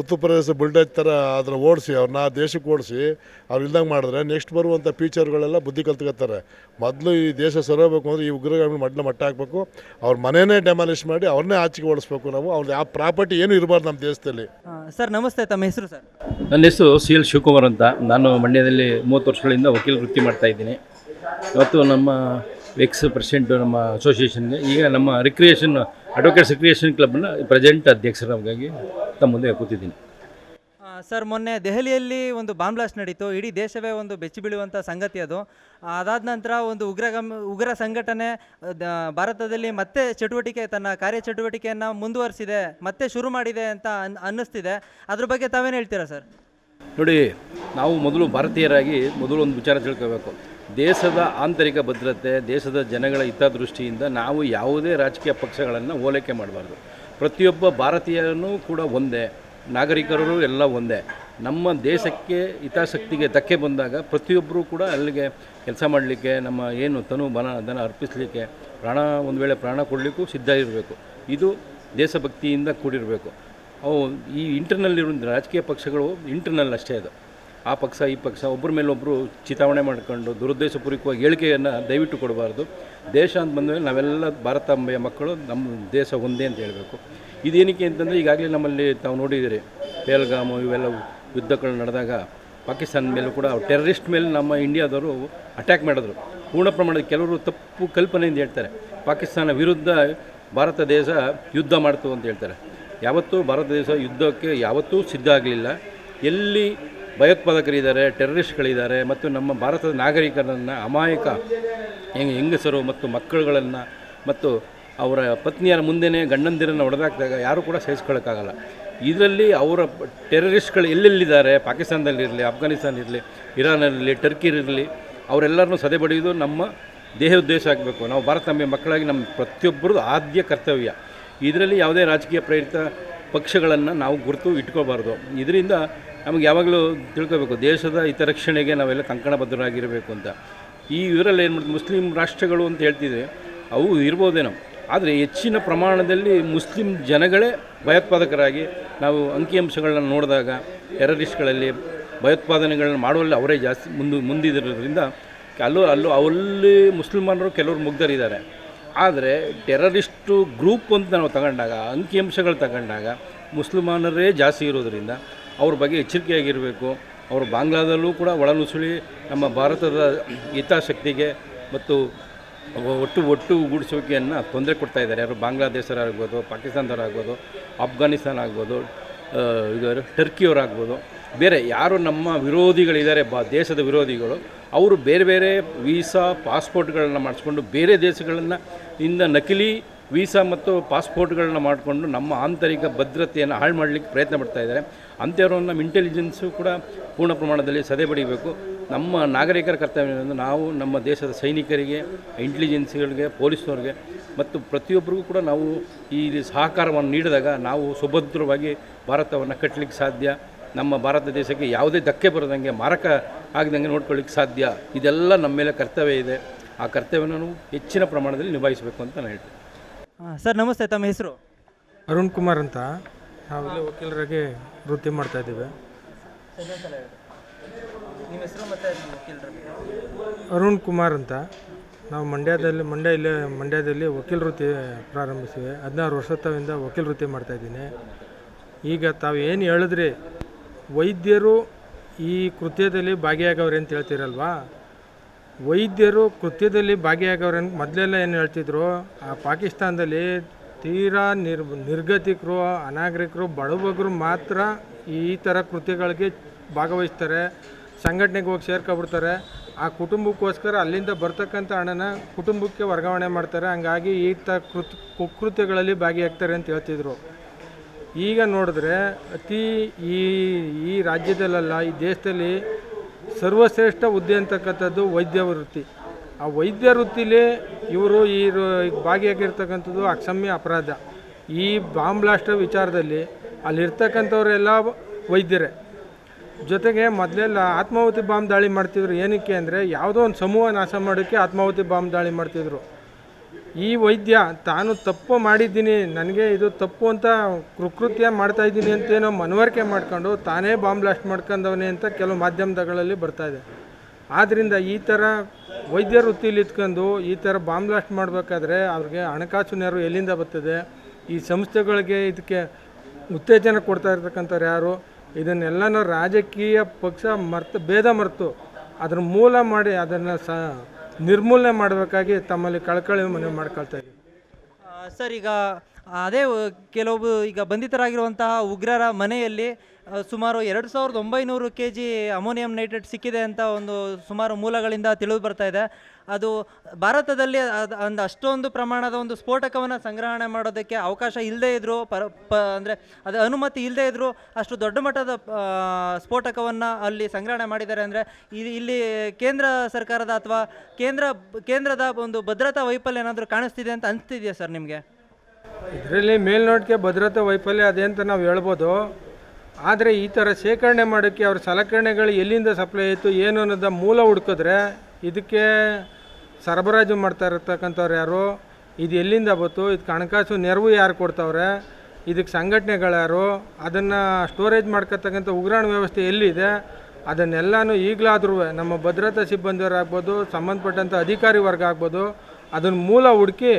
ಉತ್ತರ ಪ್ರದೇಶ ಬುಲ್ಡೇಜ್ ಥರ ಅದನ್ನು ಓಡಿಸಿ ಅವ್ರನ್ನ ದೇಶಕ್ಕೆ ಓಡಿಸಿ ಅವ್ರು ಇಲ್ದಂಗೆ ಮಾಡಿದ್ರೆ ನೆಕ್ಸ್ಟ್ ಬರುವಂಥ ಫೀಚರ್ಗಳೆಲ್ಲ ಬುದ್ಧಿ ಕಲ್ತ್ಕೊತಾರೆ. ಮೊದಲು ಈ ದೇಶ ಸರೋಬೇಕು ಅಂದರೆ ಈ ಉಗ್ರಗಾಮಿ ಮೊದಲು ಮಟ್ಟ ಹಾಕಬೇಕು ಅವ್ರ ಮನೆಯೇ ಡೆಮಾಲಿಷ್ ಮಾಡಿ ಅವ್ರನ್ನೇ ಆಚೆಗೆ ಓಡಿಸ್ಬೇಕು ನಾವು ಅವ್ರದ್ದು ಆ ಪ್ರಾಪರ್ಟಿ ಏನು ಇರಬಾರ್ದು ನಮ್ಮ ದೇಶದಲ್ಲಿ. ಸರ್ ನಮಸ್ತೆ ತಮ್ಮ ಹೆಸರು ಸರ್? ನನ್ನ ಹೆಸರು ಸಿ ಎಲ್ ಶಿವಕುಮಾರ್ ಅಂತ. ನಾನು ಮಂಡ್ಯದಲ್ಲಿ ಮೂವತ್ತು ವರ್ಷಗಳಿಂದ ವಕೀಲ ವೃತ್ತಿ ಮಾಡ್ತಾ ಇದ್ದೀನಿ. ಇವತ್ತು ನಮ್ಮ ಎಕ್ಸ್ ಪ್ರೆಸಿಡೆಂಟು ನಮ್ಮ ಅಸೋಸಿಯೇಷನ್ಗೆ ಈಗ ನಮ್ಮ ರಿಕ್ರಿಯೇಷನ್ ಅಡ್ವೊಕೇಟ್ಸ್ ರಿಕ್ರಿಯೇಷನ್ ಕ್ಲಬ್ನ ಪ್ರೆಸೆಂಟ್ ಅಧ್ಯಕ್ಷರಾಗಿ ತಮ್ಮ ಮುಂದೆ ಕೂತಿದ್ದೀನಿ. ಸರ್ ಮೊನ್ನೆ ದೆಹಲಿಯಲ್ಲಿ ಒಂದು ಬಾಂಬ್ ಬ್ಲಾಸ್ಟ್ ನಡೀತು. ಇಡೀ ದೇಶವೇ ಒಂದು ಬೆಚ್ಚಿ ಬೀಳುವಂಥ ಸಂಗತಿ ಅದು. ಅದಾದ ನಂತರ ಒಂದು ಉಗ್ರಗಮ್ ಉಗ್ರ ಸಂಘಟನೆ ಭಾರತದಲ್ಲಿ ಮತ್ತೆ ಚಟುವಟಿಕೆ ತನ್ನ ಕಾರ್ಯಚಟುವಟಿಕೆಯನ್ನು ಮುಂದುವರಿಸಿದೆ ಮತ್ತೆ ಶುರು ಮಾಡಿದೆ ಅಂತ ಅನ್ ಅನ್ನಿಸ್ತಿದೆ. ಅದ್ರ ಬಗ್ಗೆ ತಾವೇನು ಹೇಳ್ತೀರಾ ಸರ್? ನೋಡಿ ನಾವು ಮೊದಲು ಭಾರತೀಯರಾಗಿ ಮೊದಲು ಒಂದು ವಿಚಾರ ತಿಳ್ಕೋಬೇಕು. ದೇಶದ ಆಂತರಿಕ ಭದ್ರತೆ, ದೇಶದ ಜನಗಳ ಹಿತದೃಷ್ಟಿಯಿಂದ ನಾವು ಯಾವುದೇ ರಾಜಕೀಯ ಪಕ್ಷಗಳನ್ನು ಓಲೈಕೆ ಮಾಡಬಾರ್ದು. ಪ್ರತಿಯೊಬ್ಬ ಭಾರತೀಯನೂ ಕೂಡ ಒಂದೇ ನಾಗರಿಕರು ಎಲ್ಲ ಒಂದೇ. ನಮ್ಮ ದೇಶಕ್ಕೆ ಹಿತಾಸಕ್ತಿಗೆ ಧಕ್ಕೆ ಬಂದಾಗ ಪ್ರತಿಯೊಬ್ಬರೂ ಕೂಡ ಅಲ್ಲಿಗೆ ಕೆಲಸ ಮಾಡಲಿಕ್ಕೆ, ನಮ್ಮ ಏನು ತನು ಬನ ದನ ಅರ್ಪಿಸಲಿಕ್ಕೆ, ಪ್ರಾಣ, ಒಂದು ವೇಳೆ ಪ್ರಾಣ ಕೊಡಲಿಕ್ಕೂ ಸಿದ್ಧ ಇರಬೇಕು. ಇದು ದೇಶಭಕ್ತಿಯಿಂದ ಕೂಡಿರಬೇಕು. ಅವು ಈ ಇಂಟರ್ನಲ್ ಇರೋ ರಾಜಕೀಯ ಪಕ್ಷಗಳು ಇಂಟರ್ನಲ್ ಅಷ್ಟೇ ಅದು. ಆ ಪಕ್ಷ, ಈ ಪಕ್ಷ ಒಬ್ಬರ ಮೇಲೊಬ್ಬರು ಚಿತಾವಣೆ ಮಾಡಿಕೊಂಡು ದುರುದ್ದೇಶಪೂರ್ವಕವಾಗಿ ಹೇಳಿಕೆಯನ್ನು ದಯವಿಟ್ಟು ಕೊಡಬಾರ್ದು. ದೇಶ ಅಂತ ಬಂದಮೇಲೆ ನಾವೆಲ್ಲ ಭಾರತಾಂಬೆಯ ಮಕ್ಕಳು, ನಮ್ಮ ದೇಶ ಒಂದೇ ಅಂತ ಹೇಳಬೇಕು. ಇದೇನಕ್ಕೆ ಅಂತಂದರೆ ಈಗಾಗಲೇ ನಮ್ಮಲ್ಲಿ ತಾವು ನೋಡಿದ್ದೀರಿ ಪೇಲ್ಗಾಮು ಇವೆಲ್ಲ ಯುದ್ಧಗಳು ನಡೆದಾಗ ಪಾಕಿಸ್ತಾನ ಮೇಲೂ ಕೂಡ ಟೆರರಿಸ್ಟ್ ಮೇಲೆ ನಮ್ಮ ಇಂಡಿಯಾದವರು ಅಟ್ಯಾಕ್ ಮಾಡಿದ್ರು. ಪೂರ್ಣ ಪ್ರಮಾಣದ ಕೆಲವರು ತಪ್ಪು ಕಲ್ಪನೆಯಿಂದ ಹೇಳ್ತಾರೆ. ಪಾಕಿಸ್ತಾನ ವಿರುದ್ಧ ಭಾರತ ದೇಶ ಯುದ್ಧ ಮಾಡ್ತು ಅಂತ ಹೇಳ್ತಾರೆ. ಯಾವತ್ತೂ ಭಾರತ ದೇಶ ಯುದ್ಧಕ್ಕೆ ಯಾವತ್ತೂ ಸಿದ್ಧ ಆಗಲಿಲ್ಲ. ಎಲ್ಲಿ ಭಯೋತ್ಪಾದಕರಿದ್ದಾರೆ, ಟೆರರಿಸ್ಟ್ಗಳಿದ್ದಾರೆ, ಮತ್ತು ನಮ್ಮ ಭಾರತದ ನಾಗರಿಕರನ್ನು ಅಮಾಯಕ ಹೆಂಗ್ ಹೆಂಗಸರು ಮತ್ತು ಮಕ್ಕಳುಗಳನ್ನು ಮತ್ತು ಅವರ ಪತ್ನಿಯರ ಮುಂದೆನೇ ಗಂಡಂದಿರನ್ನು ಹೊಡೆದಾಕಿದಾಗ ಯಾರೂ ಕೂಡ ಸಹಿಸ್ಕೊಳ್ಳೋಕ್ಕಾಗಲ್ಲ. ಇದರಲ್ಲಿ ಅವರ ಟೆರರಿಸ್ಟ್ಗಳು ಎಲ್ಲೆಲ್ಲಿದ್ದಾರೆ? ಪಾಕಿಸ್ತಾನದಲ್ಲಿರಲಿ ಅಫ್ಘಾನಿಸ್ತಾನ ಇರಲಿ ಇರಾನಲ್ಲಿರಲಿ ಟರ್ಕಿ ಇರಲಿ ಅವರೆಲ್ಲರನ್ನೂ ಸದೆ ಬಡಿಯೋದು ನಮ್ಮ ದೇಹ ಉದ್ದೇಶ ಆಗಬೇಕು. ನಾವು ಭಾರತ ನಮ್ಮ ಮಕ್ಕಳಾಗಿ ನಮ್ಮ ಪ್ರತಿಯೊಬ್ಬರದ್ದು ಆದ್ಯ ಕರ್ತವ್ಯ. ಇದರಲ್ಲಿ ಯಾವುದೇ ರಾಜಕೀಯ ಪ್ರೇರಿತ ಪಕ್ಷಗಳನ್ನು ನಾವು ಗುರುತು ಇಟ್ಕೋಬಾರ್ದು ಇದರಿಂದ ನಮಗೆ ಯಾವಾಗಲೂ ತಿಳ್ಕೋಬೇಕು, ದೇಶದ ಹಿತರಕ್ಷಣೆಗೆ ನಾವೆಲ್ಲ ಕಂಕಣಬದ್ಧರಾಗಿರಬೇಕು ಅಂತ. ಈ ಇದರಲ್ಲಿ ಏನು ಮಾಡ್ತೀವಿ, ಮುಸ್ಲಿಂ ರಾಷ್ಟ್ರಗಳು ಅಂತ ಹೇಳ್ತಿದ್ವಿ ಅವು ಇರ್ಬೋದೇನೋ. ಆದರೆ ಹೆಚ್ಚಿನ ಪ್ರಮಾಣದಲ್ಲಿ ಮುಸ್ಲಿಂ ಜನಗಳೇ ಭಯೋತ್ಪಾದಕರಾಗಿ ನಾವು ಅಂಕಿಅಂಶಗಳನ್ನ ನೋಡಿದಾಗ, ಟೆರರಿಸ್ಟ್ಗಳಲ್ಲಿ ಭಯೋತ್ಪಾದನೆಗಳನ್ನು ಮಾಡುವಲ್ಲಿ ಅವರೇ ಜಾಸ್ತಿ, ಮುಂದೆ ಮುಂದಿರೋದ್ರಿಂದ ಅಲ್ಲೂ ಅಲ್ಲೂ, ಅಲ್ಲಿ ಮುಸಲ್ಮಾನರು ಕೆಲವರು ಮುಗ್ಧರಿದ್ದಾರೆ. ಆದರೆ ಟೆರರಿಸ್ಟು ಗ್ರೂಪ್ ಅಂತ ನಾವು ತಗೊಂಡಾಗ ಅಂಕಿಅಂಶಗಳು ತಗೊಂಡಾಗ ಮುಸ್ಲಿಮಾನರೇ ಜಾಸ್ತಿ ಇರೋದರಿಂದ ಅವ್ರ ಬಗ್ಗೆ ಎಚ್ಚರಿಕೆಯಾಗಿರಬೇಕು. ಅವರು ಬಾಂಗ್ಲಾದಲ್ಲೂ ಕೂಡ ಒಳನುಸುಳಿ ನಮ್ಮ ಭಾರತದ ಹಿತಾಸಕ್ತಿಗೆ ಮತ್ತು ಒಟ್ಟು ಒಟ್ಟು ಗೂಡಿಸುವಿಕೆಯನ್ನು ತೊಂದರೆ ಕೊಡ್ತಾ ಇದ್ದಾರೆ. ಯಾರು ಬಾಂಗ್ಲಾದೇಶರಾಗ್ಬೋದು, ಪಾಕಿಸ್ತಾನದವರಾಗ್ಬೋದು ಅಫ್ಘಾನಿಸ್ತಾನ ಆಗ್ಬೋದು ಇದು ಟರ್ಕಿಯವರಾಗ್ಬೋದು. ಬೇರೆ ಯಾರು ನಮ್ಮ ವಿರೋಧಿಗಳಿದ್ದಾರೆ, ಬಾ ದೇಶದ ವಿರೋಧಿಗಳು, ಅವರು ಬೇರೆ ಬೇರೆ ವೀಸಾ ಪಾಸ್ಪೋರ್ಟ್ಗಳನ್ನ ಮಾಡಿಸ್ಕೊಂಡು ಬೇರೆ ದೇಶಗಳನ್ನು ಇಂದ ನಕಲಿ ವೀಸಾ ಮತ್ತು ಪಾಸ್ಪೋರ್ಟ್ಗಳನ್ನ ಮಾಡಿಕೊಂಡು ನಮ್ಮ ಆಂತರಿಕ ಭದ್ರತೆಯನ್ನು ಹಾಳು ಮಾಡಲಿಕ್ಕೆ ಪ್ರಯತ್ನ ಪಡ್ತಾ ಇದ್ದಾರೆ. ಅಂಥವ್ರನ್ನ ನಮ್ಮ ಇಂಟೆಲಿಜೆನ್ಸು ಕೂಡ ಪೂರ್ಣ ಪ್ರಮಾಣದಲ್ಲಿ ಸದೆ ಬಡಿಬೇಕು. ನಮ್ಮ ನಾಗರಿಕರ ಕರ್ತವ್ಯ ನಾವು ನಮ್ಮ ದೇಶದ ಸೈನಿಕರಿಗೆ ಇಂಟೆಲಿಜೆನ್ಸ್ಗಳಿಗೆ ಪೊಲೀಸ್ನವ್ರಿಗೆ ಮತ್ತು ಪ್ರತಿಯೊಬ್ಬರಿಗೂ ಕೂಡ ನಾವು ಈ ಸಹಕಾರವನ್ನು ನೀಡಿದಾಗ ನಾವು ಸುಭದ್ರವಾಗಿ ಭಾರತವನ್ನು ಕಟ್ಟಲಿಕ್ಕೆ ಸಾಧ್ಯ. ನಮ್ಮ ಭಾರತ ದೇಶಕ್ಕೆ ಯಾವುದೇ ಧಕ್ಕೆ ಬರದಂಗೆ ಮಾರಕ ಆಗದಂಗೆ ನೋಡ್ಕೊಳ್ಳಿಕ್ಕೆ ಸಾಧ್ಯ. ಇದೆಲ್ಲ ನಮ್ಮ ಮೇಲೆ ಕರ್ತವ್ಯ ಇದೆ. ಆ ಕರ್ತವ್ಯವನ್ನು ನಾವು ಹೆಚ್ಚಿನ ಪ್ರಮಾಣದಲ್ಲಿ ನಿಭಾಯಿಸಬೇಕು ಅಂತ ನಾನು ಹೇಳ್ತೀನಿ. ಸರ್ ನಮಸ್ತೆ ತಮ್ಮ ಹೆಸರು? ಅರುಣ್ ಕುಮಾರ್ ಅಂತ. ನಾವೆಲ್ಲ ವಕೀಲರಾಗಿ ವೃತ್ತಿ ಮಾಡ್ತಾ ಇದ್ದೀವಿ. ನಿಮ್ಮ ಹೆಸರು ಮತ್ತು ಅರುಣ್ ಕುಮಾರ್ ಅಂತ. ನಾವು ಮಂಡ್ಯದಲ್ಲಿ ಮಂಡ್ಯ ಇಲ್ಲೇ ಮಂಡ್ಯದಲ್ಲಿ ವಕೀಲ ವೃತ್ತಿ ಪ್ರಾರಂಭಿಸಿವೆ ಹದಿನಾರು ವರ್ಷದಿಂದ ವಕೀಲ ವೃತ್ತಿ ಮಾಡ್ತಾಯಿದ್ದೀನಿ ಈಗ ತಾವು ಏನು ಹೇಳಿದ್ರಿ ವೈದ್ಯರು ಈ ಕೃತ್ಯದಲ್ಲಿ ಭಾಗಿಯಾಗವ್ರೆ ಅಂತ ಹೇಳ್ತೀರಲ್ವಾ? ವೈದ್ಯರು ಕೃತ್ಯದಲ್ಲಿ ಭಾಗಿಯಾಗವ್ರೆ ಅಂತ ಮೊದಲೆಲ್ಲ ಏನು ಹೇಳ್ತಿದ್ರು? ಆ ಪಾಕಿಸ್ತಾನದಲ್ಲಿ ತೀರಾ ನಿರ್, ನಿರ್ಗತಿಕರು, ಅನಾಗರಿಕರು, ಬಡವಗರು ಮಾತ್ರ ಈ ಥರ ಕೃತ್ಯಗಳಿಗೆ ಭಾಗವಹಿಸ್ತಾರೆ. ಸಂಘಟನೆಗೆ ಹೋಗಿ ಸೇರ್ಕೊಬಿಡ್ತಾರೆ. ಆ ಕುಟುಂಬಕ್ಕೋಸ್ಕರ ಅಲ್ಲಿಂದ ಬರ್ತಕ್ಕಂಥ ಹಣನ ಕುಟುಂಬಕ್ಕೆ ವರ್ಗಾವಣೆ ಮಾಡ್ತಾರೆ. ಹಂಗಾಗಿ ಈ ತ ಕೃತ್, ಕುಕೃತ್ಯಗಳಲ್ಲಿ ಭಾಗಿಯಾಗ್ತಾರೆ ಅಂತ ಹೇಳ್ತಿದ್ರು. ಈಗ ನೋಡಿದ್ರೆ ಅತಿ ಈ ಈ ರಾಜ್ಯದಲ್ಲೆಲ್ಲ, ಈ ದೇಶದಲ್ಲಿ ಸರ್ವಶ್ರೇಷ್ಠ ಹುದ್ದೆ ಅಂತಕ್ಕಂಥದ್ದು ವೈದ್ಯ ವೃತ್ತಿ. ಆ ವೈದ್ಯ ವೃತ್ತಿಲಿ ಇವರು ಈ ಭಾಗಿಯಾಗಿರ್ತಕ್ಕಂಥದ್ದು ಅಕ್ಷಮ್ಯ ಅಪರಾಧ. ಈ ಬಾಂಬ್ ಬ್ಲಾಸ್ಟ್ ವಿಚಾರದಲ್ಲಿ ಅಲ್ಲಿರ್ತಕ್ಕಂಥವರೆಲ್ಲ ವೈದ್ಯರೇ. ಜೊತೆಗೆ ಮೊದಲೆಲ್ಲ ಆತ್ಮಾಹುತಿ ಬಾಂಬ್ ದಾಳಿ ಮಾಡ್ತಿದ್ರು ಏನಕ್ಕೆ ಅಂದರೆ ಯಾವುದೋ ಒಂದು ಸಮೂಹ ನಾಶ ಮಾಡೋಕ್ಕೆ ಆತ್ಮಾಹುತಿ ಬಾಂಬ್ ದಾಳಿ ಮಾಡ್ತಿದ್ರು. ಈ ವೈದ್ಯ, ತಾನು ತಪ್ಪು ಮಾಡಿದ್ದೀನಿ, ನನಗೆ ಇದು ತಪ್ಪು ಅಂತ ಕೃಕೃತ್ಯ ಮಾಡ್ತಾ ಇದ್ದೀನಿ ಅಂತೇನೋ ಮನವರಿಕೆ ಮಾಡ್ಕೊಂಡು ತಾನೇ ಬಾಂಬ್ ಬ್ಲಾಸ್ಟ್ ಮಾಡ್ಕೊಂಡವನೇ ಅಂತ ಕೆಲವು ಮಾಧ್ಯಮಗಳಲ್ಲಿ ಬರ್ತಾ ಇದೆ. ಆದ್ದರಿಂದ ಈ ಥರ ವೈದ್ಯ ವೃತ್ತಿಲಿ ಇತ್ಕೊಂಡು ಈ ಥರ ಬಾಂಬ್ ಬ್ಲಾಸ್ಟ್ ಮಾಡಬೇಕಾದ್ರೆ ಅವ್ರಿಗೆ ಹಣಕಾಸು ನೆರವು ಎಲ್ಲಿಂದ ಬರ್ತದೆ? ಈ ಸಂಸ್ಥೆಗಳಿಗೆ ಇದಕ್ಕೆ ಉತ್ತೇಜನ ಕೊಡ್ತಾ ಇರ್ತಕ್ಕಂಥವ್ರು ಯಾರು? ಇದನ್ನೆಲ್ಲನೂ ರಾಜಕೀಯ ಪಕ್ಷ ಮರ್ತು, ಭೇದ ಮರೆತು ಅದ್ರ ಮೂಲ ಮಾಡಿ ಅದನ್ನು ಸ ನಿರ್ಮೂಲನೆ ಮಾಡಬೇಕಾಗಿ ತಮ್ಮಲ್ಲಿ ಕಳಕಳಿ ಮನವಿ ಮಾಡ್ಕೊಳ್ತಾ ಇದ್ದೀವಿ. ಸರ್ ಈಗ ಅದೇ ಕೆಲವು ಈಗ ಬಂಧಿತರಾಗಿರುವಂತಹ ಉಗ್ರರ ಮನೆಯಲ್ಲಿ ಸುಮಾರು ಎರಡು ಸಾವಿರದ ಒಂಬೈನೂರು ಕೆ ಜಿ ಅಮೋನಿಯಂ ನೈಟ್ರೇಟ್ ಸಿಕ್ಕಿದೆ ಅಂತ ಒಂದು ಸುಮಾರು ಮೂಲಗಳಿಂದ ತಿಳಿದು ಬರ್ತಾ ಇದೆ. ಅದು ಭಾರತದಲ್ಲಿ ಅದು ಒಂದು ಅಷ್ಟೊಂದು ಪ್ರಮಾಣದ ಒಂದು ಸ್ಫೋಟಕವನ್ನು ಸಂಗ್ರಹಣೆ ಮಾಡೋದಕ್ಕೆ ಅವಕಾಶ ಇಲ್ಲದೇ ಇದ್ದರೂ ಪರ ಪ, ಅಂದರೆ ಅದು ಅನುಮತಿ ಇಲ್ಲದೇ ಇದ್ದರೂ ಅಷ್ಟು ದೊಡ್ಡ ಮಟ್ಟದ ಸ್ಫೋಟಕವನ್ನು ಅಲ್ಲಿ ಸಂಗ್ರಹಣೆ ಮಾಡಿದ್ದಾರೆ ಅಂದರೆ ಇಲ್ಲಿ ಇಲ್ಲಿ ಕೇಂದ್ರ ಸರ್ಕಾರದ ಅಥವಾ ಕೇಂದ್ರ, ಕೇಂದ್ರದ ಒಂದು ಭದ್ರತಾ ವೈಫಲ್ಯ ಏನಾದರೂ ಕಾಣಿಸ್ತಿದೆ ಅಂತ ಅನಿಸ್ತಿದೆಯಾ ಸರ್ ನಿಮಗೆ? ಇದರಲ್ಲಿ ಮೇಲ್ನೋಟಕ್ಕೆ ಭದ್ರತೆ ವೈಫಲ್ಯ ಅದೇ ಅಂತ ನಾವು ಹೇಳ್ಬೋದು. ಆದರೆ ಈ ಥರ ಶೇಖರಣೆ ಮಾಡೋಕ್ಕೆ ಅವ್ರ ಸಲಕರಣೆಗಳು ಎಲ್ಲಿಂದ ಸಪ್ಲೈ ಆಯಿತು, ಏನು ಅನ್ನೋದ ಮೂಲ ಹುಡ್ಕಿದ್ರೆ ಇದಕ್ಕೆ ಸರಬರಾಜು ಮಾಡ್ತಾ ಇರತಕ್ಕಂಥವ್ರು ಯಾರು? ಇದು ಎಲ್ಲಿಂದ ಬಂತು? ಇದಕ್ಕೆ ಹಣಕಾಸು ನೆರವು ಯಾರು ಕೊಡ್ತಾವ್ರೆ? ಇದಕ್ಕೆ ಸಂಘಟನೆಗಳ್ಯಾರು ಅದನ್ನು ಸ್ಟೋರೇಜ್ ಮಾಡ್ಕೊತಕ್ಕಂಥ ಉಗ್ರಾಣ ವ್ಯವಸ್ಥೆ ಎಲ್ಲಿದೆ? ಅದನ್ನೆಲ್ಲನೂ ಈಗಲಾದ್ರೂ ನಮ್ಮ ಭದ್ರತಾ ಸಿಬ್ಬಂದಿಯವರಾಗ್ಬೋದು ಸಂಬಂಧಪಟ್ಟಂಥ ಅಧಿಕಾರಿ ವರ್ಗ ಆಗ್ಬೋದು, ಅದನ್ನು ಮೂಲ ಹುಡುಕಿ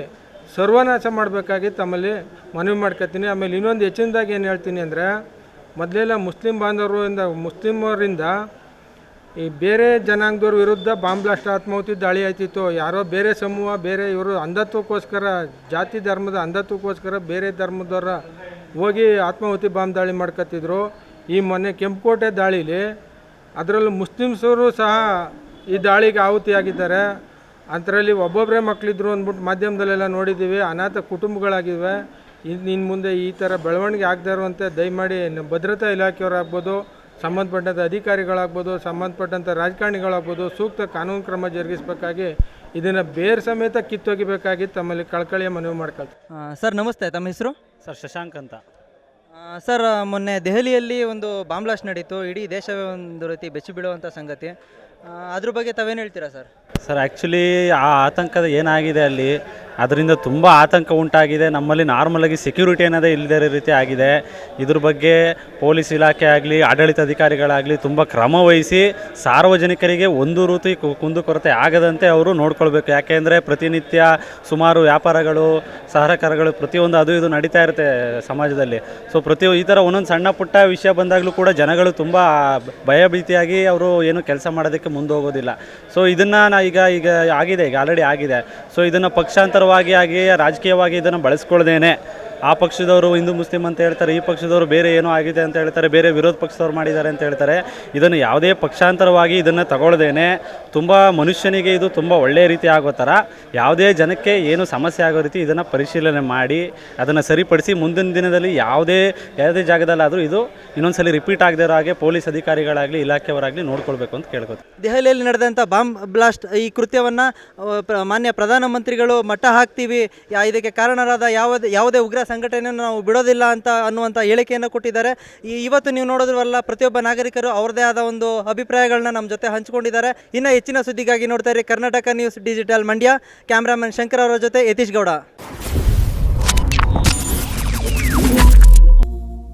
ಸರ್ವನಾಶ ಮಾಡಬೇಕಾಗಿ ತಮ್ಮಲ್ಲಿ ಮನವಿ ಮಾಡ್ಕೊತೀನಿ. ಆಮೇಲೆ ಇನ್ನೊಂದು ಹೆಚ್ಚಿನದಾಗಿ ಏನು ಹೇಳ್ತೀನಿ ಅಂದರೆ, ಮೊದಲೆಲ್ಲ ಮುಸ್ಲಿಂ ಬಾಂಧವರಿಂದ ಮುಸ್ಲಿಮರಿಂದ ಈ ಬೇರೆ ಜನಾಂಗದವ್ರ ವಿರುದ್ಧ ಬಾಂಬ್ ಬ್ಲಾಸ್ಟ್ ಆತ್ಮಾಹುತಿ ದಾಳಿ ಆಯ್ತಿತ್ತು. ಯಾರೋ ಬೇರೆ ಸಮೂಹ, ಬೇರೆ ಇವರು ಅಂಧತ್ವಕ್ಕೋಸ್ಕರ, ಜಾತಿ ಧರ್ಮದ ಅಂಧತ್ವಕ್ಕೋಸ್ಕರ ಬೇರೆ ಧರ್ಮದವರ ಹೋಗಿ ಆತ್ಮಾಹುತಿ ಬಾಂಬ್ ದಾಳಿ ಮಾಡ್ಕೊತಿದ್ರು. ಈ ಮೊನ್ನೆ ಕೆಂಪುಕೋಟೆ ದಾಳಿಲಿ ಅದರಲ್ಲೂ ಮುಸ್ಲಿಮ್ಸರು ಸಹ ಈ ದಾಳಿಗೆ ಆಹುತಿಯಾಗಿದ್ದಾರೆ. ಅದರಲ್ಲಿ ಒಬ್ಬೊಬ್ಬರೇ ಮಕ್ಕಳಿದ್ರು ಅಂದ್ಬಿಟ್ಟು ಮಾಧ್ಯಮದಲ್ಲೆಲ್ಲ ನೋಡಿದ್ದೀವಿ ಅನಾಥ ಕುಟುಂಬಗಳಾಗಿವೆ. ಇನ್ನು ಇನ್ನು ಮುಂದೆ ಈ ಥರ ಬೆಳವಣಿಗೆ ಆಗದೇ ಇರುವಂತೆ ದಯಮಾಡಿ ನಮ್ಮ ಭದ್ರತಾ ಇಲಾಖೆಯವರಾಗ್ಬೋದು ಸಂಬಂಧಪಟ್ಟಂಥ ಅಧಿಕಾರಿಗಳಾಗ್ಬೋದು ಸಂಬಂಧಪಟ್ಟಂಥ ರಾಜಕಾರಣಿಗಳಾಗ್ಬೋದು ಸೂಕ್ತ ಕಾನೂನು ಕ್ರಮ ಜರುಗಿಸಬೇಕಾಗಿ ಇದನ್ನು ಬೇರೆ ಸಮೇತ ಕಿತ್ತೊಗಿಬೇಕಾಗಿ ತಮ್ಮಲ್ಲಿ ಕಳಕಳಿಯ ಮನವಿ ಮಾಡ್ಕೊಳ್ತೀವಿ ಸರ್ ನಮಸ್ತೆ. ತಮ್ಮ ಹೆಸರು? ಸರ್ ಶಶಾಂಕ್ ಅಂತ. ಸರ್ ಮೊನ್ನೆ ದೆಹಲಿಯಲ್ಲಿ ಒಂದು ಬಾಂಬ್ಲಾಸ್ಟ್ ನಡೀತು. ಇಡೀ ದೇಶವೇ ಒಂದು ರೀತಿ ಬೆಚ್ಚಿ ಬೀಳುವಂಥ ಸಂಗತಿ. ಅದ್ರ ಬಗ್ಗೆ ತಾವೇನು ಹೇಳ್ತೀರಾ ಸರ್? ಸರ್ ಆ್ಯಕ್ಚುಲಿ ಆ ಆತಂಕದ ಏನಾಗಿದೆ ಅಲ್ಲಿ, ಅದರಿಂದ ತುಂಬ ಆತಂಕ ಉಂಟಾಗಿದೆ. ನಮ್ಮಲ್ಲಿ ನಾರ್ಮಲಾಗಿ ಸೆಕ್ಯೂರಿಟಿ ಅನ್ನೋದೇ ಇಲ್ಲದೇ ರೀತಿ ಆಗಿದೆ. ಇದ್ರ ಬಗ್ಗೆ ಪೊಲೀಸ್ ಇಲಾಖೆ ಆಗಲಿ ಆಡಳಿತಾಧಿಕಾರಿಗಳಾಗಲಿ ತುಂಬ ಕ್ರಮ ವಹಿಸಿ ಸಾರ್ವಜನಿಕರಿಗೆ ಒಂದು ರೀತಿ ಕು- ಕುಂದುಕೊರತೆ ಆಗದಂತೆ ಅವರು ನೋಡ್ಕೊಳ್ಬೇಕು. ಯಾಕೆಂದರೆ ಪ್ರತಿನಿತ್ಯ ಸುಮಾರು ವ್ಯಾಪಾರಗಳು, ಸಹಕಾರಗಳು ಪ್ರತಿಯೊಂದು ಅದು ಇದು ನಡೀತಾ ಇರುತ್ತೆ ಸಮಾಜದಲ್ಲಿ. ಸೊ ಪ್ರತಿ ಈ ಥರ ಒಂದೊಂದು ಸಣ್ಣ ಪುಟ್ಟ ವಿಷಯ ಬಂದಾಗಲೂ ಕೂಡ ಜನಗಳು ತುಂಬ ಭಯಭೀತಿಯಾಗಿ ಅವರು ಏನು ಕೆಲಸ ಮಾಡೋದಕ್ಕೆ ಮುಂದೆ ಹೋಗೋದಿಲ್ಲ ಸೊ ಇದನ್ನು ನಾ ಈಗ ಈಗ ಆಗಿದೆ, ಈಗ ಆಲ್ರೆಡಿ ಆಗಿದೆ. ಸೊ ಇದನ್ನು ಪಕ್ಷಾಂತರವಾಗಿ ಆಗಿ, ರಾಜಕೀಯವಾಗಿ ಇದನ್ನು ಬಳಸ್ಕೊಳ್ದೇನೆ. ಆ ಪಕ್ಷದವರು ಹಿಂದೂ, ಮುಸ್ಲಿಂ ಅಂತ ಹೇಳ್ತಾರೆ, ಈ ಪಕ್ಷದವರು ಬೇರೆ ಏನೋ ಆಗಿದೆ ಅಂತ ಹೇಳ್ತಾರೆ, ಬೇರೆ ವಿರೋಧ ಪಕ್ಷದವ್ರು ಮಾಡಿದ್ದಾರೆ ಅಂತ ಹೇಳ್ತಾರೆ. ಇದನ್ನು ಯಾವುದೇ ಪಕ್ಷಾಂತರವಾಗಿ ಇದನ್ನು ತಗೊಳ್ದೇನೆ ತುಂಬ ಮನುಷ್ಯನಿಗೆ ಇದು ತುಂಬ ಒಳ್ಳೆಯ ರೀತಿ ಆಗೋ ಥರ ಯಾವುದೇ ಜನಕ್ಕೆ ಏನು ಸಮಸ್ಯೆ ಆಗೋ ರೀತಿ ಇದನ್ನು ಪರಿಶೀಲನೆ ಮಾಡಿ, ಅದನ್ನು ಸರಿಪಡಿಸಿ ಮುಂದಿನ ದಿನದಲ್ಲಿ ಯಾವುದೇ ಯಾವುದೇ ಜಾಗದಲ್ಲಾದರೂ ಇದು ಇನ್ನೊಂದ್ಸಲಿ ರಿಪೀಟ್ ಆಗದೇ ಇರೋ ಹಾಗೆ ಪೊಲೀಸ್ ಅಧಿಕಾರಿಗಳಾಗಲಿ, ಇಲಾಖೆಯವರಾಗಲಿ ನೋಡ್ಕೊಳ್ಬೇಕು ಅಂತ ಕೇಳ್ಕೊತೀವಿ ದೆಹಲಿಯಲ್ಲಿ ನಡೆದಂಥ ಬಾಂಬ್ ಬ್ಲಾಸ್ಟ್, ಈ ಕೃತ್ಯವನ್ನು ಮಾನ್ಯ ಪ್ರಧಾನಮಂತ್ರಿಗಳು ಮಟ್ಟ ಹಾಕ್ತೀವಿ. ಇದಕ್ಕೆ ಕಾರಣರಾದ ಯಾವುದೇ ಯಾವುದೇ ಉಗ್ರ ಸಂಘಟನೆಯನ್ನು ನಾವು ಬಿಡೋದಿಲ್ಲ ಅಂತ ಅನ್ನುವಂಥ ಹೇಳಿಕೆಯನ್ನು ಕೊಟ್ಟಿದ್ದಾರೆ. ಈ ಇವತ್ತು ನೀವು ನೋಡೋದ್ರಲ್ಲ, ಪ್ರತಿಯೊಬ್ಬ ನಾಗರಿಕರು ಅವ್ರದ್ದೇ ಆದ ಒಂದು ಅಭಿಪ್ರಾಯಗಳನ್ನ ನಮ್ಮ ಜೊತೆ ಹಂಚಿಕೊಂಡಿದ್ದಾರೆ. ಇನ್ನು ಹೆಚ್ಚಿನ ಸುದ್ದಿಗಾಗಿ ನೋಡ್ತಾ ಇರಿ Karnataka news digital Mandya. Cameraman Shankar ಅವರ ಜೊತೆ ಯತೀಶ್ ಗೌಡ.